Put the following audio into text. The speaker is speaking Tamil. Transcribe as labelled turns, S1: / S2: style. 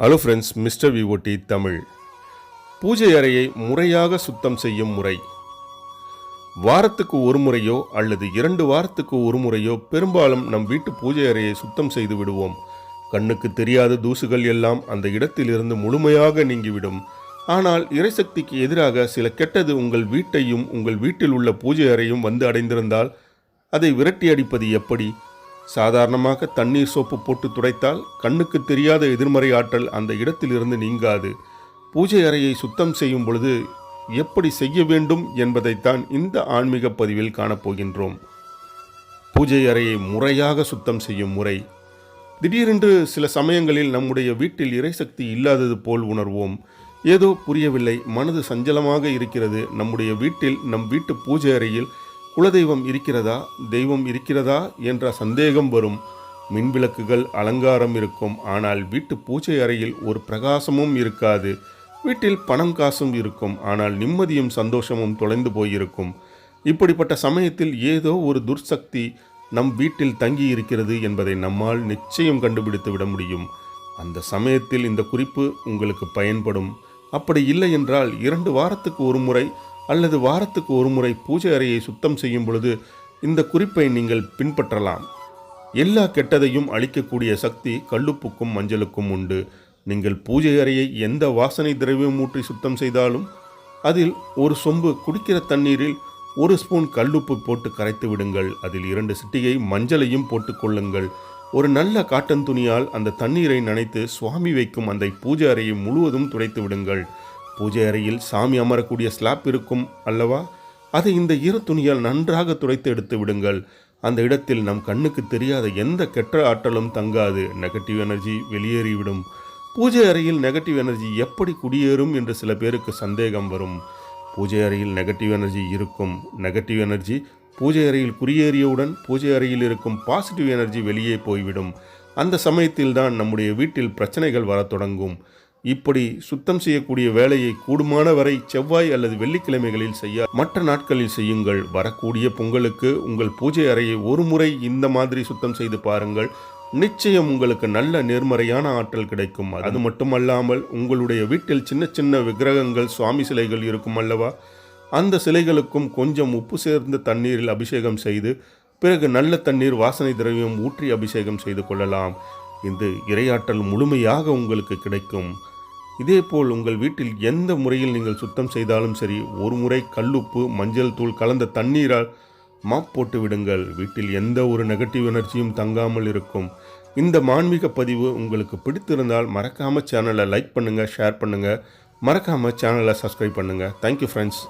S1: Hello friends mister VOD Tamil பூஜை அறையை முறையாக சுத்தம் செய்யும் முறை. வாரத்துக்கு ஒரு முறையோ அல்லது இரண்டு வாரத்துக்கு ஒரு முறையோ பெரும்பாலும் நம் வீட்டு பூஜை அறையை சுத்தம் செய்து விடுவோம். கண்ணுக்கு தெரியாத தூசுகள் எல்லாம் அந்த இடத்திலிருந்து முழுமையாக நீங்கிவிடும். ஆனால் இறைசக்திக்கு எதிராக சில கெட்டது உங்கள் வீட்டையும் உங்கள் வீட்டில் உள்ள பூஜை அறையும் வந்து அடைந்திருந்தால் அதை விரட்டி அடிப்பது எப்படி? சாதாரணமாக தண்ணீர் சோப்பு போட்டு துடைத்தால் கண்ணுக்கு தெரியாத எதிர்மறை ஆற்றல் அந்த இடத்திலிருந்து நீங்காது. பூஜை அறையை சுத்தம் செய்யும் பொழுது எப்படி செய்ய வேண்டும் என்பதைத்தான் இந்த ஆன்மீக பதிவில் காணப்போகின்றோம். பூஜை அறையை முறையாக சுத்தம் செய்யும் முறை. திடீரென்று சில சமயங்களில் நம்முடைய வீட்டில் இறைசக்தி இல்லாதது போல் உணர்வோம். ஏதோ புரியவில்லை மனது சஞ்சலமாக இருக்கிறது. நம்முடைய வீட்டில் நம் வீட்டு பூஜை அறையில் குலதெய்வம் இருக்கிறதா? தெய்வம் இருக்கிறதா? என்ற சந்தேகம் வரும். மின்விளக்குகள் அலங்காரம் இருக்கும். ஆனால் வீட்டு பூஜை அறையில் ஒரு பிரகாசமும் இருக்காது. வீட்டில் பணம் காசும் இருக்கும். ஆனால் நிம்மதியும் சந்தோஷமும் தொலைந்து போயிருக்கும். இப்படிப்பட்ட சமயத்தில் ஏதோ ஒரு துர்சக்தி நம் வீட்டில் தங்கி இருக்கிறது என்பதை நம்மால் நிச்சயம் கண்டுபிடித்து விட முடியும். அந்த சமயத்தில் இந்த குறிப்பு உங்களுக்கு பயன்படும். அப்படி இல்லை என்றால் இரண்டு வாரத்துக்கு ஒரு முறை அல்லது வாரத்துக்கு ஒரு முறை பூஜை அறையை சுத்தம் செய்யும் பொழுது இந்த குறிப்பை நீங்கள் பின்பற்றலாம். எல்லா கெட்டதையும் அழிக்கக்கூடிய சக்தி கல்லுப்புக்கும் மஞ்சளுக்கும் உண்டு. நீங்கள் பூஜை அறையை எந்த வாசனை திரவியம் ஊற்றி சுத்தம் செய்தாலும் அதில் ஒரு சொம்பு குடிக்கிற தண்ணீரில் ஒரு ஸ்பூன் கல்லுப்பு போட்டு கரைத்து விடுங்கள். அதில் இரண்டு சிட்டிகை மஞ்சளையும் போட்டுக்கொள்ளுங்கள் ஒரு நல்ல காட்டன் துணியால் அந்த தண்ணீரை நனைத்து சுவாமி வைக்கும் அந்த பூஜை அறையை முழுவதும் துடைத்து விடுங்கள். பூஜை அறையில் சாமி அமரக்கூடிய ஸ்லாப் இருக்கும் அல்லவா? அதை இந்த இரு துணியால் நன்றாக துடைத்து எடுத்து விடுங்கள். அந்த இடத்தில் நம் கண்ணுக்கு தெரியாத எந்த கெட்ட ஆற்றலும் தங்காது. நெகட்டிவ் எனர்ஜி வெளியேறிவிடும். பூஜை அறையில் நெகட்டிவ் எனர்ஜி எப்படி குடியேறும் என்று சில பேருக்கு சந்தேகம் வரும். பூஜை அறையில் நெகட்டிவ் எனர்ஜி இருக்கும். நெகட்டிவ் எனர்ஜி பூஜை அறையில் குடியேறியவுடன் பூஜை அறையில் இருக்கும் பாசிட்டிவ் எனர்ஜி வெளியே போய்விடும். அந்த சமயத்தில்தான் நம்முடைய வீட்டில் பிரச்சனைகள் வரத் தொடங்கும். இப்படி சுத்தம் செய்யக்கூடிய வேலையை கூடுமான வரை செவ்வாய் அல்லது வெள்ளிக்கிழமைகளில் செய்ய மற்ற நாட்களில் செய்யுங்கள். வரக்கூடிய பொங்கலுக்கு உங்கள் பூஜை அறையை ஒரு முறை இந்த மாதிரி சுத்தம் செய்து பாருங்கள். நிச்சயம் உங்களுக்கு நல்ல நேர்மறையான ஆற்றல் கிடைக்கும். அது மட்டுமல்லாமல் உங்களுடைய வீட்டில் சின்ன சின்ன விக்கிரகங்கள் சுவாமி சிலைகள் இருக்கும் அல்லவா? அந்த சிலைகளுக்கும் கொஞ்சம் உப்பு சேர்ந்த தண்ணீரில் அபிஷேகம் செய்து பிறகு நல்ல தண்ணீர் வாசனை திரவியம் ஊற்றி அபிஷேகம் செய்து கொள்ளலாம். இது இரையாற்றல் முழுமையாக உங்களுக்கு கிடைக்கும். இதேபோல் உங்கள் வீட்டில் எந்த முறையில் நீங்கள் சுத்தம் செய்தாலும் சரி ஒரு முறை கல்லுப்பு மஞ்சள் தூள் கலந்த தண்ணீரால் மாப் போட்டு விடுங்கள். வீட்டில் எந்த ஒரு நெகட்டிவ் எனர்ஜியும் தங்காமல் இருக்கும். இந்த மான்மீக பதிவு உங்களுக்கு பிடித்திருந்தால் மறக்காமல் சேனலை லைக் பண்ணுங்கள் ஷேர் பண்ணுங்கள் மறக்காமல் சேனலை சப்ஸ்கிரைப் பண்ணுங்கள் தேங்க்யூ ஃப்ரெண்ட்ஸ்